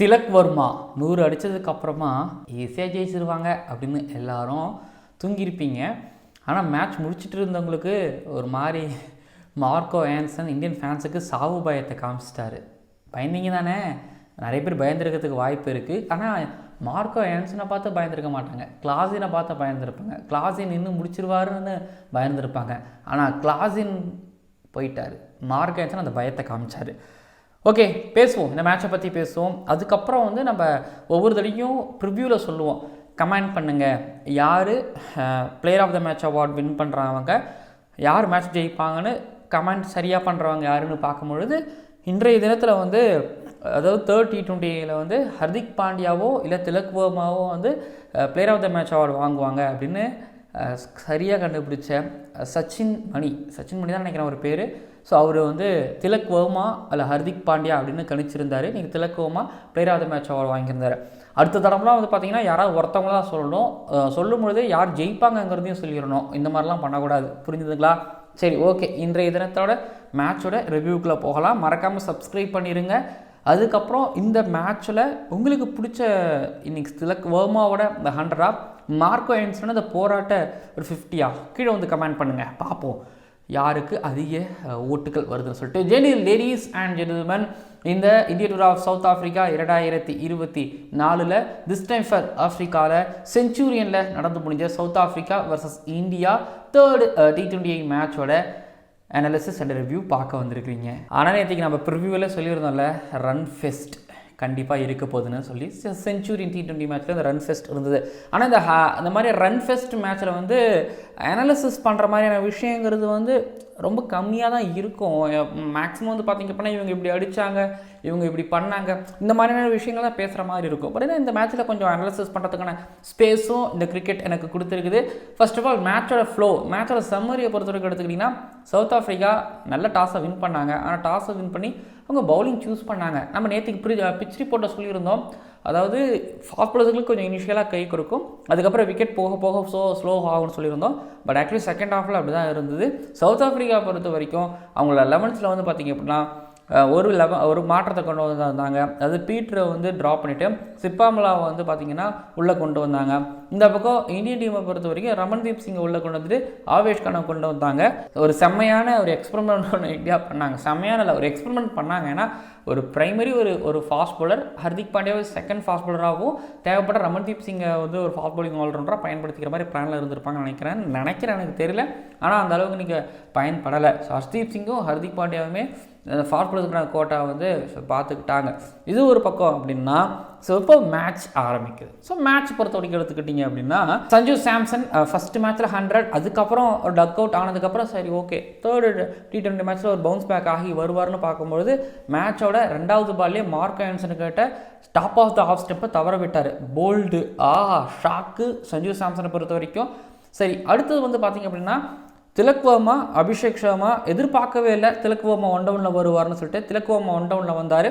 திலக் வர்மா நூறு அடித்ததுக்கு அப்புறமா ஈஸியாக ஜெயிச்சிருவாங்க அப்படின்னு எல்லாரும் தூங்கியிருப்பீங்க. ஆனால் மேட்ச் முடிச்சிட்டு இருந்தவங்களுக்கு ஒரு மாதிரி மார்க்கோ ஆன்சன் இந்தியன் ஃபேன்ஸுக்கு சாவு பயத்தை காமிச்சிட்டாரு. பயந்தீங்க தானே? நிறைய பேர் பயந்துருக்கிறதுக்கு வாய்ப்பு இருக்குது ஆனால் மார்க்கோ ஆன்சனை பார்த்து பயந்துருக்க மாட்டாங்க. கிளாஸினை பார்த்து பயந்துருப்பாங்க. கிளாஸின் இன்னும் முடிச்சிருவாருன்னு பயந்துருப்பாங்க. ஆனால் கிளாஸின் போயிட்டார். மார்க் ஆன்சன் அந்த பயத்தை காமிச்சார். ஓகே பேசுவோம். இந்த மேட்சை பற்றி பேசுவோம். அதுக்கப்புறம் வந்து நம்ம ஒவ்வொரு தடையும் ப்ரிவ்யூவில் சொல்லுவோம். கமெண்ட் பண்ணுங்கள் யார் player of the match award win பண்ணுறவங்க யார் மேட்ச் ஜெயிப்பாங்கன்னு கமெண்ட் சரியாக பண்ணுறவங்க யாருன்னு பார்க்கும்பொழுது இன்றைய தினத்தில் வந்து அதாவது தேர்ட் டி டுவெண்ட்டியில் வந்து ஹர்திக் பாண்டியாவோ இல்லை திலக் வர்மாவோ வந்து player of the match award வாங்குவாங்க அப்படின்னு சரியாக கண்டுபிடிச்ச சச்சின் மணி. சச்சின் மணி தான் நினைக்கிறேன் ஒரு பேர். ஸோ அவர் வந்து திலக் வர்மா அல்ல ஹர்திக் பாண்டியா அப்படின்னு கணிச்சிருந்தார். நீங்கள் Tilak Varma player of the match award வாங்கியிருந்தார். அடுத்த தடம்லாம் வந்து பார்த்தீங்கன்னா யாராவது ஒருத்தவங்க தான் சொல்லணும். அஹ், சொல்லும் பொழுதே யார் ஜெயிப்பாங்கங்கிறதையும் சொல்லிடணும். இந்த மாதிரிலாம் பண்ணக்கூடாது. புரிஞ்சுதுங்களா? சரி ஓகே. இன்றைய தினத்தோட மேட்சோட ரிவ்யூக்குள்ளே போகலாம். மறக்காமல் சப்ஸ்கிரைப் பண்ணிடுங்க அதுக்கப்புறம் இந்த மேட்ச்சில் உங்களுக்கு பிடிச்ச இன்னைக்கு திலக் வர்மாவோட இந்த ஆஃப் மார்க்கோ என்ஸ்னு இந்த போராட்ட ஒரு ஃபிஃப்டியா கீழே வந்து கமெண்ட் பண்ணுங்கள் பார்ப்போம். யாருக்கு அதிக ஓட்டுகள் வருதுன்னு சொல்லிட்டு ஜெனி லேடிஸ் அண்ட் ஜென்டில்மேன் இந்த இந்திய டூர் ஆஃப் சவுத் ஆஃப்ரிக்கா இரண்டாயிரத்தி இருபத்தி நாலில் திஸ் டைம் ஃபர் ஆஃப்ரிக்காவில் செஞ்சுரியனில் நடந்து முடிஞ்ச south Africa versus India third T twenty மேட்சோட அனாலிசிஸ் அண்ட் ரிவ்யூ பார்க்க வந்திருக்கிறீங்க. ஆனால் நேற்றுக்கு நம்ம ப்ரிவ்யூவில் சொல்லியிருந்தோம்ல ரன் ஃபெஸ்ட் கண்டிப்பாக இருக்க போகுதுன்னு சொல்லி செஞ்சுரி டி டுவெண்ட்டி மேட்ச்சில் இந்த ரன் ஃபெஸ்ட் இருந்தது. ஆனால் இந்த அந்த மாதிரி ரன் ஃபெஸ்ட் மேட்ச்சில் வந்து அனாலிசிஸ் பண்ணுற மாதிரியான விஷயங்கிறது வந்து ரொம்ப கம்மியாக தான் இருக்கும் மேக்ஸிமம் வந்து பார்த்திங்க அப்படின்னா இவங்க இப்படி அடித்தாங்க இவங்க இப்படி பண்ணாங்க. இந்த மாதிரியான விஷயங்கள் தான் பேசுகிற மாதிரி இருக்கும். பட் இந்த மேட்ச்சில் கொஞ்சம் அனலிசிஸ் பண்ணுறதுக்கான ஸ்பேஸும் இந்த கிரிக்கெட் எனக்கு கொடுத்துருக்குது. ஃபர்ஸ்ட் ஆஃப் ஆல் மேட்சோட ஃப்ளோ மேட்சோட சம்மரியை பொறுத்த வரைக்கும் எடுத்துக்கிட்டிங்கன்னா சவுத் ஆஃப்ரிக்கா நல்ல டாஸை வின் பண்ணாங்க. ஆனால் டாஸை வின் பண்ணி அவங்க பவுலிங் சூஸ் பண்ணாங்க. நம்ம நேற்றுக்கு பிரி பிச் ரிப்போர்ட்டை சொல்லியிருந்தோம். அதாவது ஃபாஸ்ட் பவுலர்ஸுக்கு கொஞ்சம் இனிஷியலாக கை கொடுக்கும். அதுக்கப்புறம் விக்கெட் போக போக ஸ்லோ ஸ்லோ ஆகும்னு சொல்லியிருந்தோம். பட் ஆக்சுவலி செகண்ட் ஹாஃபில் அப்படி தான் இருந்தது. சவுத் ஆஃப்ரிக்கா பொறுத்த வரைக்கும் அவங்களோட லெவன்த்தில் வந்து பார்த்திங்க அப்படின்னா ஒரு லெவ ஒரு மாற்றத்தை கொண்டு வந்தாங்க. அதாவது பீட்டரை வந்து ட்ராப் பண்ணிவிட்டு சிப்பாமலாவை வந்து பார்த்திங்கன்னா உள்ளே கொண்டு வந்தாங்க. இந்த பக்கம் இந்தியன் டீமை பொறுத்த வரைக்கும் ரமன்தீப் சிங்கை உள்ளே கொண்டு வந்துட்டு ஆவேஷ் கானை கொண்டு வந்தாங்க. ஒரு செம்மையான ஒரு எக்ஸ்பெரிமெண்ட் ஒன்று இந்தியா பண்ணாங்க. செம்மையான இல்லை ஒரு எக்ஸ்பெரிமெண்ட் பண்ணாங்க. ஏன்னா ஒரு பிரைமரி ஒரு ஒரு ஃபாஸ்ட் bowler ஹர்திக் பாண்டியாவை செகண்ட் ஃபாஸ்ட் பவுலராகவும் தேவைப்பட்ட ரமன்தீப் சிங்கை வந்து ஒரு ஃபாஸ்ட் போலிங் ஆல்ரவுண்டராக பயன்படுத்திக்கிற மாதிரி பிளானில் இருந்திருப்பாங்கன்னு நினைக்கிறேன். நினைக்கிறேன் எனக்கு தெரியல. ஆனால் அந்த அளவுக்கு நீங்கள் பயன்படலை. ஸோ ஹர்தீப் சிங்கும் ஹர்திக் பாண்டியாவுமே ஃபாஸ்ட் பவுலருக்கான கோட்டா வந்து பார்த்துக்கிட்டாங்க இது ஒரு பக்கம் அப்படின்னா ஸோ இப்போ மேட்ச் ஆரம்பிக்குது. ஸோ மேட்ச் பொறுத்த வரைக்கும் எடுத்துக்கிட்டிங்க அப்படின்னா சஞ்சு சாம்சன் ஃபர்ஸ்ட் மேட்ச்சில் ஹண்ட்ரட் அதுக்கப்புறம் ஒரு டக் அவுட் ஆனதுக்கப்புறம் சரி ஓகே தேர்டு டி டுவெண்ட்டி மேட்ச்சில் ஒரு பவுன்ஸ் பேக் ஆகி வருவார்னு பார்க்கும்பொழுது மேட்சோட ரெண்டாவது பால்லே மார்க் ஆன்சன் கிட்ட டாப் ஆஃப் த ஆஃப் ஸ்டெப்பை தவற விட்டார். போல்டு ஆ ஷாக்கு சஞ்சு சாம்சனை பொறுத்த வரைக்கும் சரி அடுத்தது வந்து பார்த்தீங்க அப்படின்னா திலக் வர்மா அபிஷேக் சர்மா எதிர்பார்க்கவே இல்லை. திலக் வர்மா ஒன் டவுனில் வருவார்னு சொல்லிட்டு திலக் வர்மா ஒன் டவுனில் வந்தார்.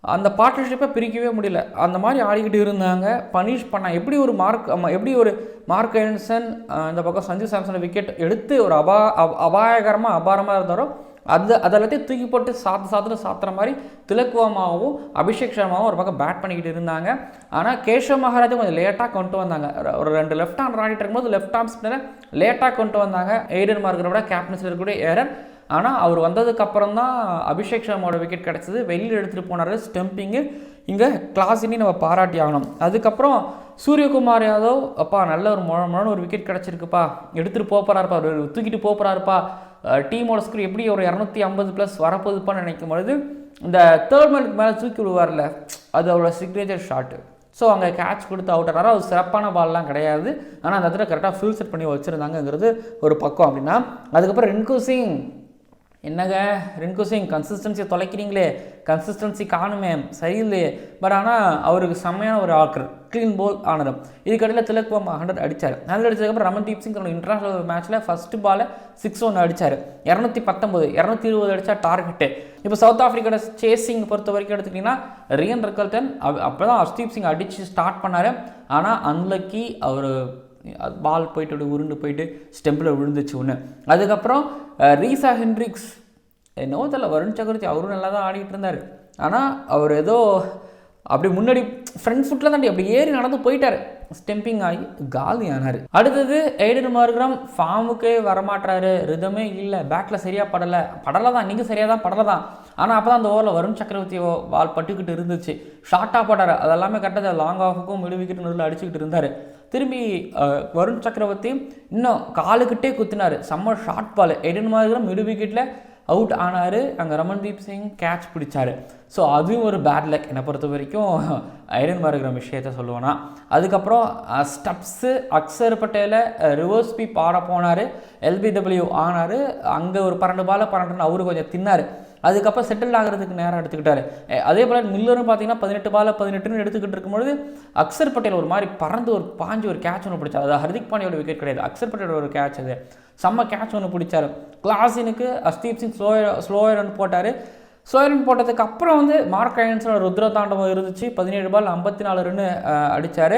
அந்த பார்ட்னர்ஷிப்பை பிரிக்கவே முடியல. அந்த மாதிரி ஆடிக்கிட்டு இருந்தாங்க. பனிஷ் பண்ண எப்படி ஒரு மார்க் எப்படி ஒரு மார்க் என்சன் இந்த பக்கம் சஞ்சு சாம்சனை விக்கெட் எடுத்து ஒரு அபா அபாயகரமாக அபாரமாக இருந்தாரோ அது அதெல்லாத்தையும் தூக்கி போட்டு சாத்து சாத்துன்னு சாத்துற மாதிரி திலக்குவமாகவும் அபிஷேக் சர்மாவும் ஒரு பக்கம் பேட் பண்ணிக்கிட்டு இருந்தாங்க. ஆனால் கேஷவ் மகாராஜும் கொஞ்சம் லேட்டாக கொண்டு வந்தாங்க. ஒரு- ரெண்டு லெஃப்ட் ஹேண்ட் ஆடிட்டு இருக்கும்போது லெஃப்ட் ஆர்ம் ஸ்பின்னரை லேட்டாக கொண்டு வந்தாங்க. எய்டன் மார்க்கரை விட கேப்டன்ஸில் இருக்கக்கூடிய ஏரன் ஆனால் அவர் வந்ததுக்கப்புறம் தான் அபிஷேக் சர்மாவோட விக்கெட் கிடச்சிது. வெளியில் எடுத்துகிட்டு போனார் ஸ்டம்பிங்கு இங்கே கிளாஸினி நம்ம பாராட்டி ஆகணும். அதுக்கப்புறம் சூரியகுமார் யாதவ் அப்பா நல்ல ஒரு முழ ஒரு விக்கெட் கிடச்சிருக்குப்பா. எடுத்துகிட்டு போகிறாருப்பா அவர் தூக்கிட்டு போகிறாருப்பா டீமோட ஸ்கோர் எப்படி ஒரு இரநூத்தி ஐம்பது ப்ளஸ் வரப்போகுதுப்பான்னு நினைக்கும் பொழுது இந்த தேர்ட் மேனுக்கு மேலே தூக்கி விடுவார்ல அது அவரோட சிக்னேச்சர் ஷாட்டு ஸோ அங்கே கேட்ச் கொடுத்து அவுட் ஆனாரா? அது சிறப்பான பால்லாம் கிடையாது. ஆனால் அந்த இடத்துல கரெக்டாக ஃபில் செட் பண்ணி வச்சுருந்தாங்கங்கிறது ஒரு பக்கம் அப்படின்னா அதுக்கப்புறம் ரின்கு சிங் என்னங்க? ரிங்கு சிங் கன்சிஸ்டன்சியை தொலைக்கிறீங்களே? கன்சிஸ்டன்சி காணுமே சரியில்லையே. பட் ஆனால் அவருக்கு செம்மையான ஒரு ஆக்கர் க்ளீன் போல் ஆனது. இதுக்கடையில் திலக் வர்மா ஹண்ட்ரட் அடித்தார் ஹண்ட்ரட் அடிச்சதுக்கப்புறம் ரமன்தீப் சிங் தன்னோட இன்டர்நேஷனல் மேட்ச்சில் ஃபஸ்ட்டு பாலை சிக்ஸ் ஒன்று அடித்தார் இரநூத்தி பத்தொம்பது இரநூத்தி இருபது அடித்தா டார்கெட்டு இப்போ சவுத் ஆஃப்ரிக்காவோட சேசிங் பொறுத்த வரைக்கும் எடுத்துக்கிட்டிங்கன்னா ரியன் ரிக்கல்டன் அப்போ தான் ஹர்ஷ்தீப் சிங் அடித்து ஸ்டார்ட் பண்ணார். ஆனால் அன்லக்கி அவர் பால் போயிட்டு அப்படியே உருண்டு போயிட்டு ஸ்டெம்பில் விழுந்துச்சு ஒன்று அதுக்கப்புறம் ரீசா ஹென்ட்ரிக்ஸ் என்னவோ தெரியல வருண் சக்கரவர்த்தி அவரும் நல்லா தான் ஆடிக்கிட்டு இருந்தார். ஆனால் அவர் ஏதோ அப்படி முன்னாடி ஃப்ரண்ட் ஃபுட்டில் தாண்டி அப்படி ஏறி நடந்து போயிட்டார். ஸ்டெம்பிங் ஆகி காலி ஆனார் அடுத்தது எய்டன் மார்க்ரம் ஃபார்முக்கே வரமாட்டாரு ரிதமே இல்லை பேட்டில் சரியாக படலை. படலை தான் நீங்கள் சரியாக தான் படலை தான். ஆனால் அப்போ தான் அந்த ஓவரில் வருண் சக்கரவர்த்தி வால் பட்டுக்கிட்டு இருந்துச்சு. ஷார்ட்டாக போட்டார். அதெல்லாமே கரெக்டாக லாங் ஆஃபுக்கும் மிடு விக்கெட் நடுவில் அடிச்சுக்கிட்டு இருந்தார். திரும்பி வருண் சக்கரவர்த்தி இன்னும் காலுக்கிட்டே குத்தினார். செம்ம ஷார்ட் பால் எடின் மாதிரி மிடு விக்கெட்டில் அவுட் ஆனார். அங்கே ரமன்தீப் சிங் கேட்ச் பிடிச்சார். ஸோ அதுவும் ஒரு பேட் லக் என்னை பொறுத்த வரைக்கும் ஐரன் மார்கிற விஷயத்த சொல்லுவேன்னா அதுக்கப்புறம் ஸ்டப்ஸு அக்சர் பட்டேலை ரிவர்ஸ் பி பாட போனார். எல்பிடபிள்யூ ஆனார். அங்கே ஒரு பன்னெண்டு பால் பன்னெண்டு அவரு கொஞ்சம் தின்னார். அதுக்கப்புறம் செட்டில் ஆகிறதுக்கு நேரம் எடுத்துக்கிட்டாரு. அதே போல் மில்லரும் பார்த்தீங்கன்னா பதினெட்டு பால் பதினெட்டுன்னு எடுத்துக்கிட்டு இருக்கும்பொழுது அக்சர் பட்டேல் ஒரு மாதிரி பறந்து ஒரு பாஞ்சு ஒரு கேட்ச் ஒன்று பிடிச்சார். அது ஹர்திக் பாண்டியோட விக்கெட் கிடையாது. அக்சர் பட்டேலோட ஒரு கேட்ச் அது. செம்ம கேட்ச் ஒன்று பிடிச்சாரு. கிளாசினுக்கு Arshdeep Singh slow slower run போட்டார். ஸ்லோயரன் போட்டதுக்கு அப்புறம் வந்து மார்க் ஐயன்ஸோட ருத்ர தாண்டவம் இருந்துச்சு. பதினேழு பால் ஐம்பத்தி நாலு ரன்னு அடித்தார்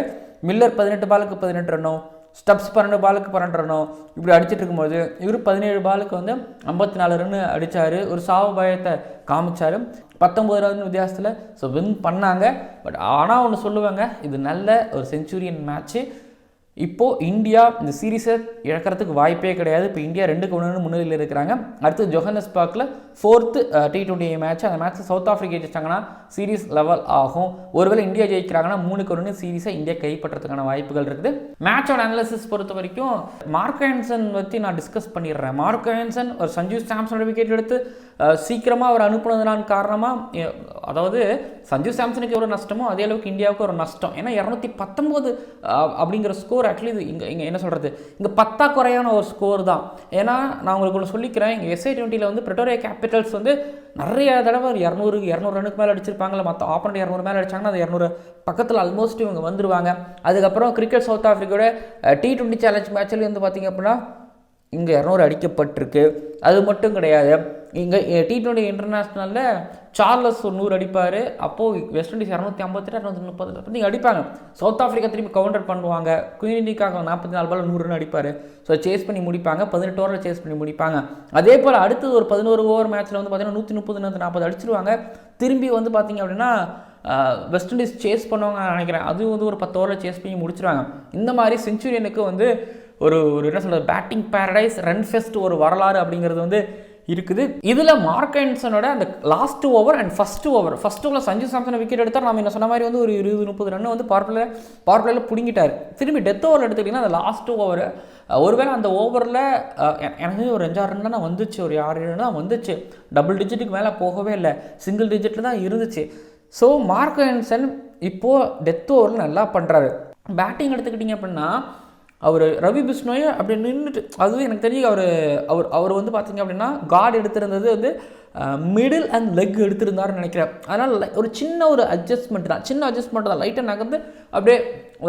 மில்லர் பதினெட்டு பாலுக்கு பதினெட்டு ரன்னும் ஸ்டப்ஸ் பன்னெண்டு பாலுக்கு பன்னெண்டு ரன்னும் இப்படி அடிச்சிட்டு இருக்கும்போது இவர் பதினேழு பாலுக்கு வந்து ஐம்பத்தி நாலு ரன்னு அடித்தார் ஒரு சாவு பயத்தை காமிச்சார். பத்தொம்பது ரன் வித்தியாசத்தில் ஸோ வின் பண்ணாங்க. பட் ஆனால் ஒன்று சொல்லுவாங்க இது நல்ல ஒரு செஞ்சுரியன் மேட்ச்சு இப்போது இந்தியா இந்த சீரீஸை இழக்கிறதுக்கு வாய்ப்பே கிடையாது. இப்போ இந்தியா ரெண்டுக்கு ஒன்று முன்னிலையில் இருக்கிறாங்க. அடுத்து ஜொஹனஸ்பார்க்கில் ஃபோர்த்து டி டுவெண்ட்டி மேட்ச் அந்த மேட்ச் சவுத் ஆஃப்ரிக்கா ஜெயிச்சாங்கன்னா சீரீஸ் லெவல் ஆகும். ஒருவேளை இந்தியா ஜெயிக்கிறாங்கன்னா மூணுக்கு ஒன்று சீரீஸை இந்தியா கைப்பற்றதுக்கான வாய்ப்புகள் இருக்குது. மேட்சோட அனாலிசிஸ் பொறுத்த வரைக்கும் மார்க் பற்றி நான் டிஸ்கஸ் பண்ணிடுறேன். மார்க் ஒரு சஞ்சீவ் சாம்சனோட விக்கெட் எடுத்து சீக்கிரமாக அவர் அனுப்புனதுனான் காரணமாக அதாவது சஞ்சு சாம்சனுக்கு எவ்வளோ நஷ்டமோ அதே அளவுக்கு இந்தியாவுக்கு ஒரு நஷ்டம். ஏன்னா இரநூத்தி பத்தொம்போது அப்படிங்கிற ஸ்கோர் அட்லீஸ்ட் இங்கே இங்கே என்ன சொல்கிறது இங்கே பத்தா குறையான ஒரு ஸ்கோர் தான். ஏன்னா நான் உங்களுக்கு ஒன்று சொல்லிக்கிறேன் இங்கே எஸ்ஐ டுவெண்ட்டியில் வந்து பிரிட்டோரியா கேபிட்டல்ஸ் வந்து நிறைய தடவை ஒரு இரநூறு இரநூறு ரனுக்கு மேலே அடிச்சிருப்பாங்கல்ல மற்ற ஆப்பனண்ட் இரநூறு மேலே அடிச்சாங்கன்னா அது இரநூறு பக்கத்தில் ஆல்மோஸ்ட் இவங்க வந்துருவாங்க. அதுக்கப்புறம் கிரிக்கெட் சவுத் ஆஃப்ரிக்காவோட டி டுவெண்ட்டி சேலஞ்ச் மேட்ச்லேயும் வந்து பார்த்திங்க அப்படின்னா இங்கே இரநூறு அடிக்கப்பட்டிருக்கு. அது மட்டும் கிடையாது. இங்கே டி டுவெண்ட்டி இன்டர்நேஷ்னலில் சார்லஸ் ஒரு நூறு அடிப்பார். அப்போது வெஸ்ட் இண்டீஸ் இரநூத்தி ஐம்பத்தெட்டு இரநூத்தி முப்பது நீங்கள் அடிப்பாங்க. சவுத் ஆஃப்ரிக்கா திரும்பி கவுண்டர் பண்ணுவாங்க. குயின் இண்டிக்காக நாற்பத்தி நாலு பால் நூறு ரன் அடிப்பார். ஸோ சேஸ் பண்ணி முடிப்பாங்க. பதினெட்டு ஓவரில் சேஸ் பண்ணி முடிப்பாங்க. அதே போல் அடுத்து ஒரு பதினோரு ஓவர் மேட்ச்சில் வந்து பார்த்தீங்கன்னா நூற்றி முப்பது நூற்றி நாற்பது அடிச்சிருவாங்க. திரும்பி வந்து பார்த்தீங்க அப்படின்னா வெஸ்ட் இண்டீஸ் சேஸ் பண்ணுவாங்க நான் நினைக்கிறேன். அதுவும் வந்து ஒரு பத்து ஓவரில் சேஸ் பண்ணி முடிச்சிருவாங்க. இந்த மாதிரி செஞ்சுரியனுக்கு வந்து ஒரு ஒரு என்ன சொல்கிறது பேட்டிங் பேரடைஸ் ரன் ஃபெஸ்ட் ஒரு வரலாறு அப்படிங்கிறது வந்து இருக்குது. இதில் மார்க் ஆன்சனோட அந்த last over and first over first ஓவரில் சஞ்சு சாம்சனை விக்கெட் எடுத்தால் நம்ம என்ன சொன்ன மாதிரி வந்து ஒரு இருபது முப்பது ரன் வந்து பவர் பிளேல பவர் பிடுங்கிட்டார். திரும்பி டெத் ஓவர் எடுத்துக்கிட்டிங்கன்னா அந்த லாஸ்ட் ஓவர் ஒருவேளை அந்த ஓவரில் எனக்கு ஒரு அஞ்சாறு ரன் தான் வந்துச்சு. ஒரு ஆறு ரன் தான் வந்துச்சு. டபுள் டிஜிட்டுக்கு மேலே போகவே இல்லை. சிங்கிள் டிஜிட்டில் தான் இருந்துச்சு. ஸோ மார்க் ஹென்சன் இப்போது டெத் ஓவரில் நல்லா பண்ணுறாரு பேட்டிங் எடுத்துக்கிட்டிங்க அப்படின்னா அவர் ரவி பிஷ்ணோய் அப்படி நின்றுட்டு அதுவும் எனக்கு தெரிஞ்சு அவர் அவர் அவர் வந்து பார்த்தீங்க அப்படின்னா காட் எடுத்திருந்தது வந்து மிடில் அண்ட் லெக் எடுத்திருந்தாருன்னு நினைக்கிறேன். அதனால் ஒரு சின்ன ஒரு அட்ஜஸ்ட்மெண்ட் தான். சின்ன அட்ஜஸ்ட்மெண்ட் தான். லைட்டாக நகர்ந்து அப்படியே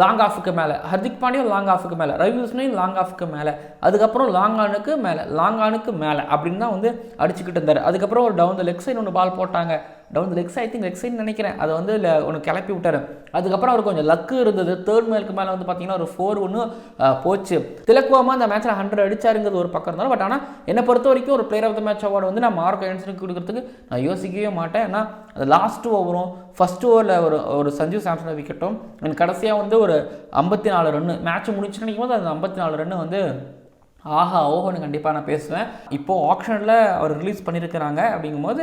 லாங் ஆஃபுக்கு மேலே ஹர்திக் பாண்டியும் லாங் ஆஃபுக்கு மேலே ரவி பிஷ்ணோயும் லாங் ஆஃபுக்கு மேலே அதுக்கப்புறம் லாங் ஆனுக்கு மேலே லாங் ஆனுக்கு மேலே அப்படின்னு தான் வந்து அடிச்சுக்கிட்டு இருந்தார். அதுக்கப்புறம் ஒரு டவுன் த லெக் சைடு ஒன்று பால் போட்டாங்க. Down the leg I think leg நினைக்கிறேன். அதை வந்து இல்லை ஒன்று கிளப்பி விட்டார். அதுக்கப்புறம் அவர் கொஞ்சம் லக்கு இருந்தது. தேர்ட் மேலுக்கு மேலே வந்து பார்த்தீங்கன்னா ஒரு ஃபோர் ஒன்று போச்சு. திலக்குவமாக அந்த மேட்ச்சில் ஹண்ட்ரட் அடிச்சாருங்கிறது ஒரு பக்கம் இருந்தாலும் பட் ஆனால் என்னை பொறுத்த வரைக்கும் ஒரு player of the match award வந்து நான் மார்க் ஏன்சனுக்கு கொடுக்கறதுக்கு நான் யோசிக்கவே மாட்டேன். ஏன்னா அது லாஸ்ட் ஓவரும் ஃபஸ்ட் ஓவரில் ஒரு ஒரு சஞ்சீவ் சாம்சன் விக்கெட்டும். அண்ட் கடைசியாக வந்து ஒரு ஐம்பத்தி நாலு ரன்னு மேட்ச் முடிச்சு நினைக்கும் போது அந்த ஐம்பத்தி நாலு ரன்னு வந்து ஆஹா ஓஹோன்னு கண்டிப்பாக நான் பேசுவேன். இப்போது ஆக்ஷனில் அவர் ரிலீஸ் பண்ணியிருக்கிறாங்க அப்படிங்கும்போது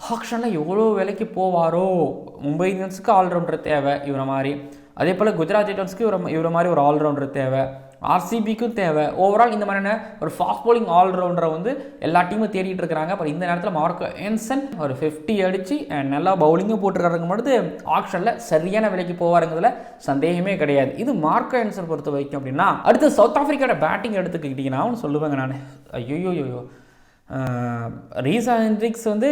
ஆக்ஷனில் எவ்வளோ விலைக்கு போவாரோ? மும்பை இந்தியன்ஸுக்கு ஆல்ரவுண்டர் தேவை இவரை மாதிரி. அதே போல் குஜராத் டைட்டன்ஸ்க்கு இவரை இவரை மாதிரி ஒரு ஆல்ரவுண்டர் தேவை. ஆர்சிபிக்கும் தேவை. ஓவரால் இந்த மாதிரியான ஒரு ஃபாஸ்ட் போலிங் ஆல்ரவுண்டரை வந்து எல்லா டீமும் தேடிட்டு இருக்கிறாங்க. அப்புறம் இந்த நேரத்தில் மார்க் என்சன் ஒரு ஃபிஃப்டி அடித்து நல்லா பவுலிங்கும் போட்டுருக்காருங்க பொழுது ஆக்ஷனில் சரியான விலைக்கு போவாருங்கிறதுல சந்தேகமே கிடையாது. இது மார்க் என்சன் பொறுத்த வரைக்கும் அப்படின்னா அடுத்து சவுத் ஆஃப்ரிக்காவோட பேட்டிங் எடுத்துக்கிட்டிங்கன்னா ஒன்று சொல்லுவேங்க நான். ஐயோ ஐயோ ரீசா வந்து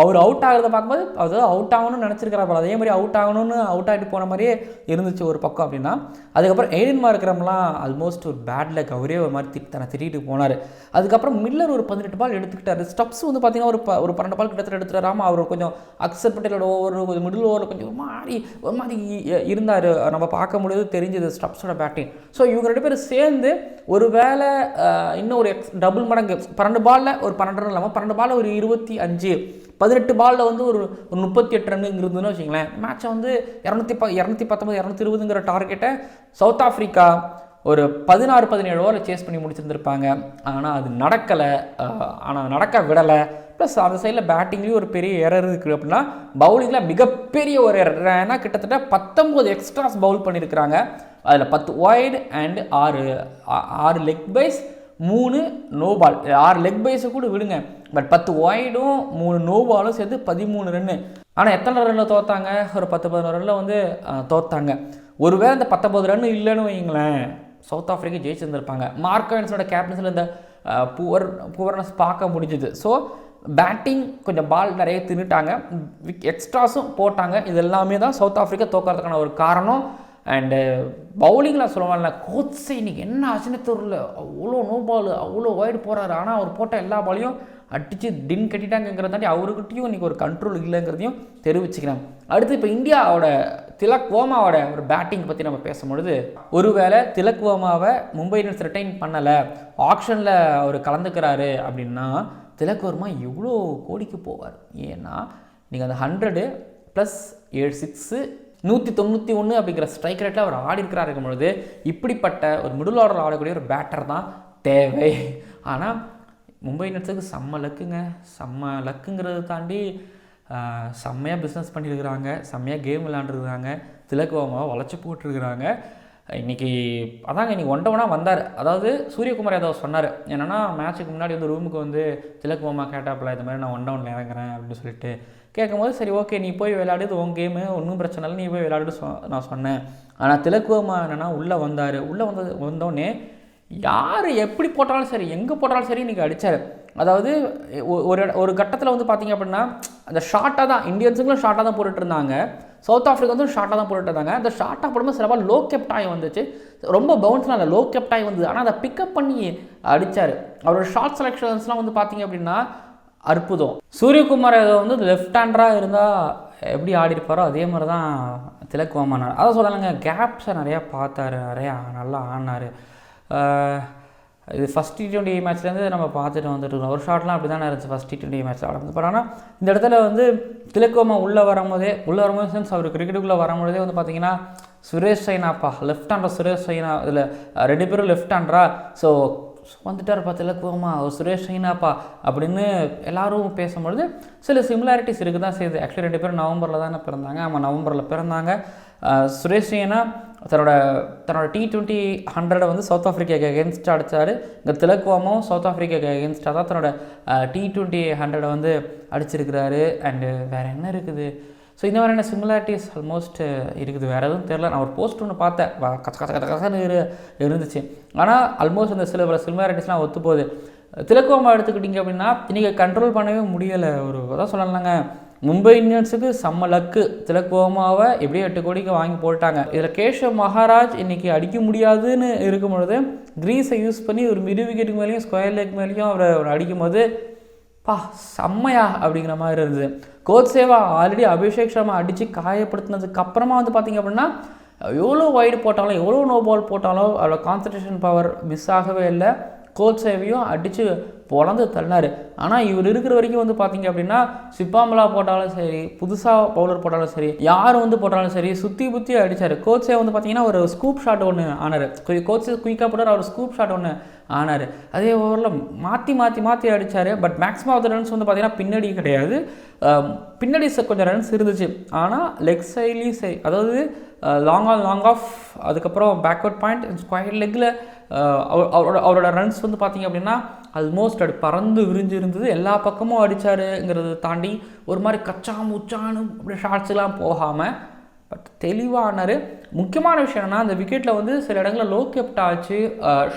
அவர் அவுட் ஆகிறத பார்க்கும்போது அது அவுட் ஆகணும்னு நினச்சிருக்கிறார் அதே மாதிரி அவுட் ஆகணும்னு அவுட் ஆகிட்டு போன மாதிரியே இருந்துச்சு ஒரு பக்கம் அப்படின்னா அதுக்கப்புறம் எய்டன் மார்க்கிறம்லாம் ஆல்மோஸ்ட் ஒரு பேட் லக் அவரே ஒரு மாதிரி திட்டு தன்னை திட்டிட்டு போனார். அதுக்கப்புறம் மில்லர் ஒரு பதினெட்டு பால் எடுத்துக்கிட்டார். ஸ்டப்ஸ் வந்து பார்த்தீங்கன்னா ஒரு ப ஒரு பன்னெண்டு பால் கிட்டத்தட்ட எடுத்துறாம அவர் கொஞ்சம் அக்சர் பட்டேலோட ஓவர் கொஞ்சம் மிடில் ஓவர் கொஞ்சம் ஒரு மாதிரி ஒரு மாதிரி இருந்தார். நம்ம பார்க்க முடியாது தெரிஞ்சது ஸ்டப்ஸோட பேட்டிங் ஸோ இவங்க ரெண்டு பேரும் சேர்ந்து ஒரு வேளை இன்னும் ஒரு எக்ஸ் டபுள் மடங்கு. பன்னெண்டு பாலில் ஒரு பன்னெண்டு இல்லாமல் பன்னெண்டு பாலில் ஒரு இருபத்தி அஞ்சு. பதினெட்டு பாலில் வந்து ஒரு ஒரு முப்பத்தி எட்டு ரன் இருந்ததுன்னு வச்சுங்களேன் மேட்சை வந்து இரநூத்தி ப இரநூத்தி பத்தொம்பது இரநூத்தி இருபதுங்கிற டார்கெட்டை சவுத் ஆஃப்ரிக்கா ஒரு பதினாறு பதினேழு ஓவரில் சேஸ் பண்ணி முடிச்சிருந்துருப்பாங்க. ஆனால் அது நடக்கலை. ஆனால் நடக்க விடலை. ப்ளஸ் அந்த சைடில் பேட்டிங்லேயும் ஒரு பெரிய எரர் இருக்குது அப்படின்னா பவுலிங்கில் மிகப்பெரிய ஒரு எரர் ஏன்னா கிட்டத்தட்ட பத்தொம்போது எக்ஸ்ட்ராஸ் பவுல் பண்ணியிருக்கிறாங்க அதில் பத்து ஒய்டு அண்ட் ஆறு ஆறு லெக் பைஸ் மூணு நோ பால் ஆறு லெக் பைஸை கூட விடுங்க. பட் பத்து ஒய்டும் மூணு நோ பாலும் சேர்த்து பதிமூணு ரன்னு ஆனால் எத்தனை ரன்னில் தோத்தாங்க? ஒரு பத்து பதினோரு ரன்னில் வந்து தோத்தாங்க. ஒருவேளை இந்த பத்தொம்பது ரன் இல்லைன்னு வைங்களேன் சவுத் ஆஃப்ரிக்கா ஜெயிச்சிருந்திருப்பாங்க. மார்க்கவன்ஸோட கேப்டன்ஸில் இந்த புவர் புவர்னஸ் பார்க்க முடிஞ்சுது. ஸோ பேட்டிங் கொஞ்சம் பால் நிறைய தின்னுட்டாங்க. எக்ஸ்ட்ராஸும் போட்டாங்க. இது எல்லாமே தான் சவுத் ஆஃப்ரிக்கா தோக்கிறதுக்கான ஒரு காரணம். அண்டு uh, பவுலிங்கில் சொல்லுவாங்கல்ல கோச்சை இன்னைக்கு என்ன ஆச்சுன்னு தெரியல. அவ்வளோ நோ பால் அவ்வளோ வைடு போகிறாரு ஆனால் அவர் போட்ட எல்லா பாலையும் அடித்து டின் கட்டிட்டாங்கிறதாண்டி அவருக்கிட்டையும் இன்னைக்கு ஒரு கண்ட்ரோல் இல்லைங்கிறதையும் தெரிவிச்சுக்கிறேன். அடுத்து இப்போ இந்தியாவோட திலக் ஓமாவோட ஒரு பேட்டிங் பற்றி நம்ம பேசும்பொழுது ஒருவேளை திலக் ஓமாவை மும்பை இந்தியன்ஸ் ரிட்டைன் பண்ணலை ஆக்ஷனில் அவர் கலந்துக்கிறாரு அப்படின்னா திலக் வர்மா எவ்வளோ கோடிக்கு போவார்? ஏன்னா நீங்கள் அந்த ஹண்ட்ரடு ப்ளஸ் ஏழு சிக்ஸு நூற்றி தொண்ணூற்றி ஒன்று அப்படிங்கிற ஸ்ட்ரைக் ரேட்டில் அவர் ஆடி இருக்கிறார் இருக்கும் பொழுது இப்படிப்பட்ட ஒரு மிடில் ஆர்டர் ஆடக்கூடிய ஒரு பேட்டர் தான் தேவை. ஆனால் மும்பை இந்தியன்ஸுக்கு செம்ம லக்குங்க செம்ம லக்குங்கிறத தாண்டி செம்மையாக பிஸ்னஸ் பண்ணியிருக்கிறாங்க. செம்மையாக கேம் விளாண்டுருக்குறாங்க திலக்குவமாக வளைச்சி போட்டிருக்கிறாங்க. இன்னைக்கு அதாங்க இன்றைக்கி ஒன் வந்தார். அதாவது சூரியகுமார் யாதவ் சொன்னார். என்னென்னா மேட்ச்சுக்கு முன்னாடி வந்து ரூமுக்கு வந்து திலக் மாமா கேட்டாப்புல இந்த மாதிரி நான் ஒன் டவுனில் இறங்குறேன் அப்படின்னு சொல்லிட்டு. கேட்கும்போது சரி ஓகே நீ போய் விளையாடு. இது உன் கேமு ஒன்றும் பிரச்சனை இல்லை. நீ போய் விளையாடு சொ நான் சொன்னேன். ஆனால் திலக்குவமா என்னென்னா உள்ளே வந்தார். உள்ளே வந்தது வந்தோடனே யார் எப்படி போட்டாலும் சரி எங்கே போட்டாலும் சரி இன்றைக்கி அடித்தார் அதாவது ஒரு ஒரு கட்டத்தில் வந்து பார்த்தீங்க அப்படின்னா அந்த ஷார்ட்டாக தான் இந்தியன்ஸுங்களும் ஷார்ட்டாக தான் போட்டுட்டு இருந்தாங்க. சவுத் ஆஃப்ரிக்கா வந்து ஷார்ட்டாக தான் போட்டுட்டு இருந்தாங்க. அந்த ஷார்ட்டாக போடும்போது சில லோ கெப்ட் ஆகி வந்துச்சு. ரொம்ப பவுன்ஸ்லாம் இல்லை லோ கெப்ட் ஆகி வந்தது. ஆனால் அதை பிக்கப் பண்ணி அடித்தார் அவரோட ஷார்ட் செலெக்ஷன்ஸ்லாம் வந்து பார்த்தீங்க அப்படின்னா அற்புதம். சூரியகுமார் வந்து லெஃப்ட் ஹேண்டராக இருந்தால் எப்படி ஆடி இருப்பாரோ அதே மாதிரி தான் திலக் அதை சொல்லலைங்க கேப்ஸை நிறையா பார்த்தாரு நிறையா நல்லா ஆடினார். இது ஃபஸ்ட் டி டுவெண்ட்டி மேட்ச்லேருந்து நம்ம பார்த்துட்டு வந்துட்டு ஒரு ஷாட்லாம் அப்படி தானே இருந்துச்சு ஃபஸ்ட் டி டுவெண்ட்டி மேட்ச் ஆடுறது பட் ஆனால் இந்த இடத்துல வந்து திலக்கோமா உள்ளே வரும்போதே உள்ளே வரும்போது சென்ஸ் அவர் கிரிக்கெட்டுக்குள்ளே வரும்போதே வந்து பார்த்தீங்கன்னா சுரேஷ் சைனாப்பா லெஃப்ட் ஹேண்டர் சுரேஷ் சைனா இதில் ரெண்டு பேரும் லெஃப்ட் ஹேண்டரா ஸோ வந்துட்டார்ப்பா திலக்குவமா அவர் சுரேஷ் சைனாப்பா அப்படின்னு எல்லாரும் பேசும்பொழுது சில சிமிலாரிட்டிஸ் இருக்க தான் செய்யுது. ஆக்சுவலி ரெண்டு பேரும் நவம்பரில் தானே பிறந்தாங்க. ஆமாம் நவம்பரில் பிறந்தாங்க. சுரேஷ் ரெய்னா தன்னோட தன்னோட டி டுவெண்ட்டி ஹண்ட்ரடை வந்து சவுத் ஆஃப்ரிக்காக்கு அகேன்ஸ்டாக அடித்தார் இந்த திலக்குவாமும் சவுத் ஆஃப்ரிக்காக்கு அகேன்ஸ்டாக தான் தன்னோட டி டுவெண்ட்டி ஹண்ட்ரடை வந்து அடிச்சிருக்கிறாரு. அண்டு வேறு என்ன இருக்குது? ஸோ இந்த மாதிரியான சிமிலாரிட்டிஸ் ஆல்மோஸ்ட் uh, இருக்குது. வேறு எதுவும் தெரில நான் ஒரு போஸ்ட் ஒன்று பார்த்தேன். கச கச்ச கச்ச கச்ச இரு இருந்துச்சு. ஆனால் ஆல்மோஸ்ட் அந்த சில சிமிலாரிட்டிஸ்லாம் ஒத்து போகுது திலக்குவமா எடுத்துக்கிட்டிங்க அப்படின்னா இன்றைக்கி கண்ட்ரோல் பண்ணவே முடியலை. ஒரு அதான் சொல்லலாங்க. மும்பை இந்தியன்ஸுக்கு செம்ம லக்கு திலக்குவமாவை எப்படியும் எட்டு கோடிக்கு வாங்கி போட்டாங்க இதில் கேஷவ் மகாராஜ் இன்றைக்கி அடிக்க முடியாதுன்னு இருக்கும் பொழுது க்ரீஸை யூஸ் பண்ணி ஒரு மிரு விக்கெட்டுக்கு மேலேயும் ஸ்கொயர் லெக் மேலேயும் அவரை அவர் அடிக்கும்போது பா செம்மையா அப்படிங்கிற மாதிரி இருந்தது. கோச் சேவா ஆல்ரெடி அபிஷேக் சர்மா அடித்து காயப்படுத்தினதுக்கு அப்புறமா வந்து பார்த்திங்க அப்படின்னா எவ்வளோ வைடு போட்டாலும் எவ்வளோ நோ பால் போட்டாலும் அவ்வளோ கான்சன்ட்ரேஷன் பவர் மிஸ் ஆகவே இல்லை. கோச் சேவையும் அடித்து பொழந்து தள்ளினார். ஆனால் இவர் இருக்கிற வரைக்கும் வந்து பார்த்தீங்க அப்படின்னா சிப்பாமலா போட்டாலும் சரி புதுசாக பவுலர் போட்டாலும் சரி யார் வந்து போட்டாலும் சரி சுற்றி புத்தி அடித்தார் கோச்சே வந்து பார்த்தீங்கன்னா ஒரு ஸ்கூப் ஷாட் ஒன்று ஆனார். கோச்சே குயிக்காக போட்டார் அவர் ஸ்கூப் ஷாட் ஒன்று ஆனார். அதே ஓவரில் மாற்றி மாற்றி மாற்றி அடித்தார் but maximum of the runs வந்து பார்த்தீங்கன்னா பின்னாடி கிடையாது. பின்னாடி ச- கொஞ்சம் ரன்ஸ் இருந்துச்சு. ஆனால் லெக் சைட்லேயும் சரி. அதாவது லாங் ஆன் லாங் ஆஃப் அதுக்கப்புறம் பேக்வர்ட் பாயிண்ட் ஸ்கொயர் லெக்கில் அவரோட அவரோட ரன்ஸ் வந்து பார்த்தீங்க அப்படின்னா ஆல்மோஸ்ட் அடி பறந்து விரிஞ்சு இருந்தது எல்லா பக்கமும் அடித்தாருங்கிறத தாண்டி ஒரு மாதிரி கச்சா முச்சான்னு அப்படி ஷார்ட்ஸ்லாம் போகாமல் பட் தெளிவானார். முக்கியமான விஷயம் என்னன்னா அந்த விக்கெட்டில் வந்து சில இடங்களில் லோ கெப்ட் ஆச்சு.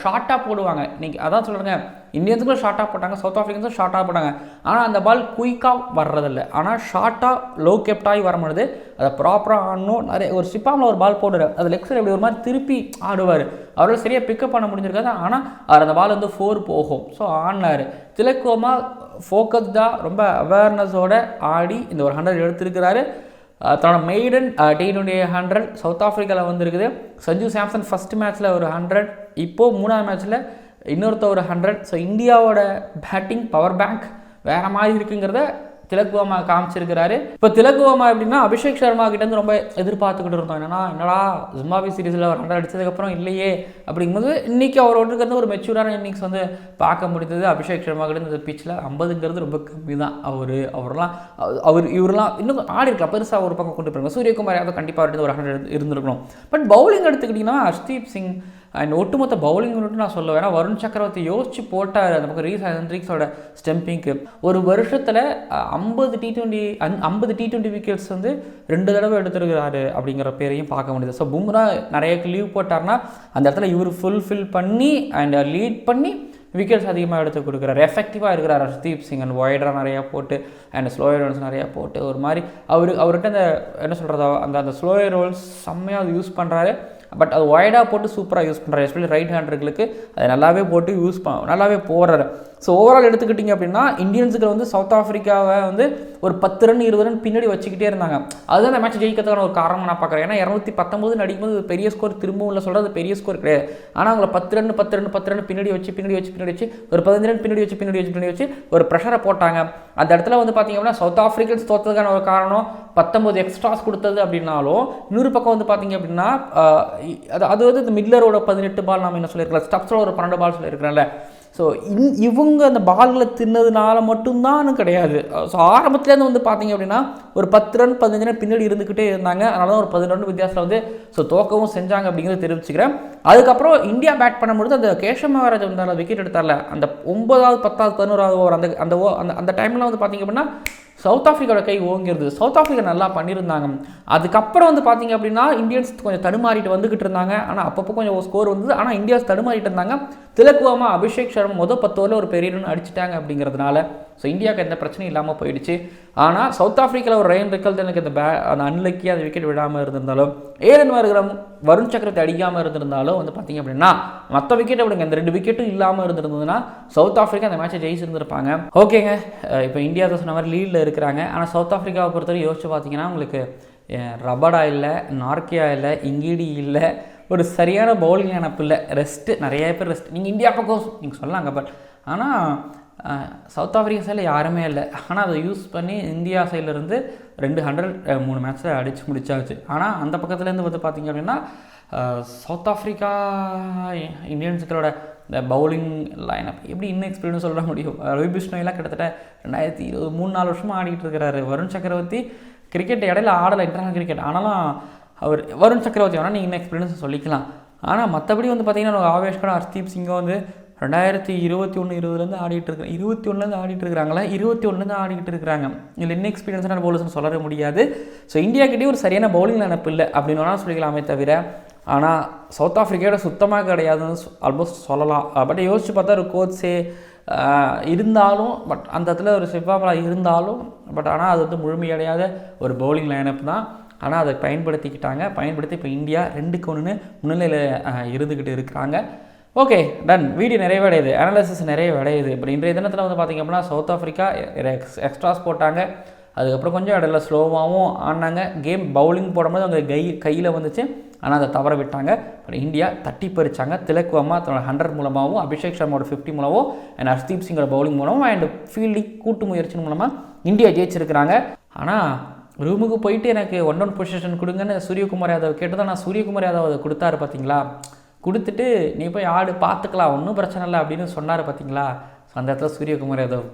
ஷார்ட்டாக போடுவாங்க. இன்றைக்கி அதான் சொல்கிறேங்க இந்தியன்ஸுக்கும் ஷார்ட்டாக போட்டாங்க சவுத் ஆஃப்ரிக்கன்ஸும் ஷார்ட்டாக போட்டாங்க. ஆனால் அந்த பால் குயிக்காக வர்றதில்ல. ஆனால் ஷார்ட்டாக லோ கெப்டாகி வரும்பொழுது அதை ப்ராப்பராக ஆடணும். நிறைய ஒரு சிப்பாமில் ஒரு பால் போடுறார். அது லெக்ஸர் எப்படி இப்படி ஒரு மாதிரி திருப்பி ஆடுவார். அவரால் சரியாக பிக்கப் பண்ண முடிஞ்சிருக்காது. ஆனால் அவர் அந்த பால் வந்து ஃபோர் போகும். ஸோ ஆடினார். திலக்கோமா ஃபோக்கஸ்டாக ரொம்ப அவேர்னஸோடு ஆடி இந்த ஒரு ஹண்ட்ரட் எடுத்திருக்கிறாரு. தன்னோட maiden T twenty hundred south ஆஃப்ரிக்காவில் வந்திருக்குது. சஞ்சு சாம்சன் ஃபஸ்ட் மேட்ச்சில் ஒரு ஹண்ட்ரட் இப்போது மூணாவது மேட்ச்சில் இன்னொருத்த ஒரு ஹண்ட்ரட் ஸோ இந்தியாவோட பேட்டிங் பவர் பேங்க் வேறு மாதிரி இருக்குங்கிறத திலக்குவமா காமிச்சிருக்கிறாரு. இப்போ திலக்குவமா எப்படின்னா அபிஷேக் சர்மா கிட்டேருந்து ரொம்ப எதிர்பார்த்துக்கிட்டு இருந்தோம். என்னன்னா என்னடா ஜிம்பாபி சீரீஸில் ஒரு ஹண்ட்ரட் அடித்ததுக்கப்புறம் இல்லையே அப்படிங்கும்போது இன்றைக்கி அவர் ஒன்றுக்கிறது ஒரு மெச்சூரான இன்னிங்ஸ் வந்து பார்க்க முடிந்தது. அபிஷேக் சர்மா கிட்ட இந்த பிச்சில் ஐம்பதுங்கிறது ரொம்ப கம்மி தான் அவர் அவர்லாம் அவர் இவரெல்லாம் இன்னும் ஆடி இருக்கலாம். பெருசாக ஒரு பக்கம் கொண்டு போயிருங்க. சூரியகுமார் யாதவ் கண்டிப்பாக ஒரு ஹண்ட்ரட் இருந்திருக்கணும். பட் பவுலிங் எடுத்துக்கிட்டிங்கன்னா ஹர்ஷ்தீப் சிங் அண்ட் ஒட்டுமொத்த பவுலிங் மட்டும் நான் சொல்ல வேணா வருண் சக்கரவர்த்தி யோசிச்சு போட்டார். அந்த பக்கம் ரீஸ் ஹென்ட்ரிக்ஸோட ஸ்டெம்பிங்க்கு ஒரு வருஷத்தில் ஐம்பது டி டுவெண்ட்டி ஐம்பது டி டுவெண்ட்டி விக்கெட்ஸ் வந்து ரெண்டு தடவை எடுத்துருக்கிறாரு அப்படிங்கிற பேரையும் பார்க்க முடியுது. ஸோ பும்ரா நிறைய லீவ் போட்டார்னா அந்த இடத்துல இவர் ஃபுல்ஃபில் பண்ணி அண்ட் லீட் பண்ணி விக்கெட்ஸ் அதிகமாக எடுத்து கொடுக்குறாரு. எஃபெக்டிவாக இருக்கிறார் ஹர்தீப் சிங் அண்ட் ஒய்டராக நிறையா போட்டு அண்ட் ஸ்லோயர் ரோல்ஸ் நிறையா போட்டு. ஒரு மாதிரி அவர் அவர்கிட்ட அந்த என்ன சொல்கிறது அந்த அந்த ஸ்லோயர் ரோல்ஸ் செம்மையாக யூஸ் பண்ணுறாரு பட் அது ஒய்டாக போட்டு சூப்பராக யூஸ் பண்ணுறாரு எஸ்பெஷலி ரைட் ஹேண்டர்களுக்கு அது நல்லாவே போட்டு யூஸ் ப நல்லாவே போடுறாரு. ஸோ ஓவரால் எடுத்துக்கிட்டிங்க அப்படின்னா இந்தியன்ஸுக்கு வந்து சவுத் ஆஃப்ரிக்காவை வந்து ஒரு பத்து ரன் இருபது ரன் பின்னாடி வச்சுக்கிட்டே இருந்தாங்க. அதுதான் அந்த மேட்ச் ஜெயிக்கிறதுக்கான ஒரு காரணம் நான் பார்க்குறேன். ஏன்னா இரநூத்தி பத்தொம்பது அடிக்கும்போது பெரிய ஸ்கோர் திரும்பவும் இல்லை சொல்கிறது பெரிய ஸ்கோர் கிடையாது. ஆனால் அவங்கள பத்து ரன் பத்து ரன் பத்து ரன் பின்னாடி வச்சு பின்னாடி வச்சு பின்னாடி வச்சு ஒரு பதினஞ்சு ரன் பின்னாடி வச்சு பின்னாடி வச்சு பின்னாடி வச்சு ஒரு ப்ரெஷரை போட்டாங்க. அந்த இடத்துல வந்து பார்த்தீங்க அப்படின்னா சவுத் ஆஃப்ரிக்கன்ஸ் தோற்றதுக்கான ஒரு காரணம் பத்தொம்பது எக்ஸ்ட்ராஸ் கொடுத்தது அப்படின்னாலும் இன்னொரு பக்கம் வந்து பார்த்தீங்க அப்படின்னா அது அது வந்து இந்த மிட்லரோட பதினெட்டு பால் நாம் என்ன சொல்லியிருக்கலாம் ஸ்டப்ஸோட ஒரு பன்னெண்டு பால் சொல்லியிருக்கிறேன்ல ஸோ இன் இவங்க அந்த பால்களை தின்னதுனால மட்டும்தான் கிடையாது. ஸோ ஆரம்பத்துலேருந்து வந்து பார்த்தீங்க அப்படின்னா ஒரு பத்து ரன் பதினஞ்சு ரன் பின்னாடி இருந்துக்கிட்டே இருந்தாங்க. அதனால தான் ஒரு பதினொன்று ரன் வித்தியாசத்தில் வந்து ஸோ தோக்கவும் செஞ்சாங்க அப்படிங்கிறத தெரிவிச்சுக்கிறேன். அதுக்கப்புறம் இந்தியா பேட் பண்ணும்பொழுது அந்த கேஷவ் மகாராஜ் வந்தால விக்கெட் எடுத்தார்ல அந்த ஒன்பதாவது பத்தாவது பதினோராவது ஓவர் அந்த அந்த ஓ- அந்த அந்த டைமில் வந்து பார்த்தீங்க அப்படின்னா சவுத் ஆஃப்ரிக்காவோட கை ஓங்கிருது சவுத் ஆஃப்ரிக்கா நல்லா பண்ணியிருந்தாங்க. அதுக்கப்புறம் வந்து பார்த்தீங்க அப்படின்னா இந்தியன்ஸ் கொஞ்சம் தடுமாறிட்டு வந்துக்கிட்டு இருந்தாங்க. ஆனால் அப்பப்போ கொஞ்சம் ஸ்கோர் வந்தது. ஆனால் இந்தியாஸ் தடுமாறிட்டு இருந்தாங்க. திலக்குவாமா அபிஷேக் சர்மா மொதல் பத்து ஓவரில் ஒரு பெரிய ரன் அடிச்சிட்டாங்க அப்படிங்கிறதுனால ஸோ இந்தியாவுக்கு எந்த பிரச்சனையும் இல்லாமல் போயிடுச்சு. ஆனால் சவுத் ஆஃப்ரிக்காவில் ஒரு ரெயின் ரிக்கல் எனக்கு அந்த பே அந்த அன்லக்கி அந்த விக்கெட் விடாமல் இருந்திருந்தாலும் ஏரன் வருகிறம் வருண் சக்கரத்தை அடிக்காமல் இருந்திருந்தாலும் வந்து பார்த்தீங்க அப்படின்னா மற்ற விக்கெட்டை விடுங்க. இந்த ரெண்டு விக்கெட்டும் இல்லாமல் இருந்திருந்ததுன்னா சவுத் ஆஃப்ரிக்கா அந்த மேட்சை ஜெயிச்சிருந்திருப்பாங்க. ஓகேங்க இப்போ இந்தியா தான் சொன்ன மாதிரி லீடில் இருக்கிறாங்க. ஆனால் சவுத் ஆஃப்ரிக்காவை பொறுத்தவரை யோசிச்சு பார்த்தீங்கன்னா உங்களுக்கு ரபடா இல்லை நார்கியா இல்லை இங்கிடி இல்லை ஒரு சரியான பவுலிங் நினப்பு இல்லை ரெஸ்ட்டு நிறைய பேர் ரெஸ்ட் நீங்கள் இந்தியா பக்கம் நீங்கள் சொல்லாங்க பட் ஆனால் சவுத் ஆஃப்ரிக்கா சைடில் யாருமே இல்லை. ஆனால் அதை யூஸ் பண்ணி இந்தியா சைட்லேருந்து ரெண்டு ஹண்ட்ரட் மூணு மேட்ச்சில் அடித்து முடிச்சாச்சு. ஆனால் அந்த பக்கத்துலேருந்து வந்து பார்த்தீங்க அப்படின்னா சவுத் ஆஃப்ரிக்கா இந்தியன்ஸுகளோட இந்த பவுலிங் லைனப் எப்படி இன்னும் எக்ஸ்பீரியன்ஸ் சொல்ல முடியும்? ரவி பிஷ்ணோயெல்லாம் கிட்டத்தட்ட ரெண்டாயிரத்தி இருபது மூணு நாலு வருஷமாக ஆடிக்கிட்டு இருக்கிறாரு. வருண் சக்கரவர்த்தி கிரிக்கெட் இடையில ஆடலை இன்டர்நேஷனல் கிரிக்கெட் ஆனாலும் அவர் வருண் சக்கரவர்த்தி வேணால் நீங்கள் இன்னும் எக்ஸ்பீரியன்ஸ் சொல்லிக்கலாம். ஆனால் மற்றபடி வந்து பார்த்தீங்கன்னா ஆவேஷ்கர் ஹர்தீப் சிங்கை வந்து ரெண்டாயிரத்தி இருபத்தி ஒன்று இருபதுலேருந்து ஆடிட்டு இருக்கிற இருபத்தி ஒன்றுலேருந்து ஆடிட்டு இருக்கிறாங்களா இருபத்தி ஒன்றுலேருந்து ஆடிட்டு இருக்கிறாங்க இதில் என்ன எக்ஸ்பீரியன்ஸான பவுலர்ஸ்னு சொல்ல முடியாது. ஸோ இந்தியாக்கிட்டே ஒரு சரியான பவுலிங் நினப்பு இல்லை அப்படின்னு வேணால் சொல்லிக்கலாமே தவிர ஆனால் சவுத் ஆஃப்ரிக்காவோட சுத்தமாக கிடையாதுன்னு ஆல்மோஸ்ட் சொல்லலாம். பட் யோசிச்சு பார்த்தா ஒரு கோச்சே இருந்தாலும் பட் அந்த இடத்துல ஒரு சிவாமலா இருந்தாலும் பட் ஆனால் அது வந்து முழுமையடையாத ஒரு பவுலிங் லைனப் தான். ஆனால் அதை பயன்படுத்திக்கிட்டாங்க. பயன்படுத்தி இப்போ இந்தியா ரெண்டுக்கு ஒன்று முன்னிலையில் இருந்துக்கிட்டு இருக்கிறாங்க. ஓகே டன் வீடியோ நிறைவடையுது. அனாலிசிஸ் நிறைவடையுது. இப்போ இன்றைய தினத்தில் வந்து பார்த்திங்க அப்படின்னா சவுத் ஆஃப்ரிக்கா எக்ஸ் எக்ஸ்ட்ராஸ் போட்டாங்க. அதுக்கப்புறம் கொஞ்சம் இடையில ஸ்லோவாகவும் ஆடினாங்க. கேம் பவுலிங் போடும்போது அவங்க கை கையில் வந்துச்சு. ஆனால் அதை தவற விட்டாங்க. பட் இந்தியா தட்டி பறிச்சாங்க. திலக்குவமாக தன்னோட ஹண்ட்ரட் மூலமாகவும் அபிஷேக் சர்மாவோட ஃபிஃப்டி மூலமும் அண்ட் ஹர்தீப் சிங்கோட பவுலிங் மூலமும் அண்ட் ஃபீல்டிங் கூட்டு முயற்சியின் மூலமாக இந்தியா ஜெயிச்சிருக்கிறாங்க. ஆனால் ரூமுக்கு போயிட்டு எனக்கு ஒன் ஒன் பொசிஷன் கொடுங்கன்னு சூரியகுமார் யாதவ் கேட்டு தான் நான் சூரியகுமார் யாதவ் அதை கொடுத்தாரு பார்த்தீங்களா கொடுத்துட்டு நீ போய் ஆடு பார்த்துக்கலாம் ஒன்றும் பிரச்சனை இல்லை அப்படின்னு சொன்னார் பார்த்தீங்களா ஸோ அந்த இடத்துல சூரியகுமார் யாதவ்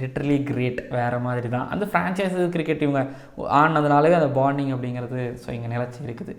லிட்ரலி கிரேட் வேறு மாதிரி தான் அந்த ஃப்ரான்ச்சைஸி கிரிக்கெட் இவங்க ஆனதுனாலே அந்த பாண்டிங் அப்படிங்கிறது ஸோ இங்கே நிலச்சி இருக்குது.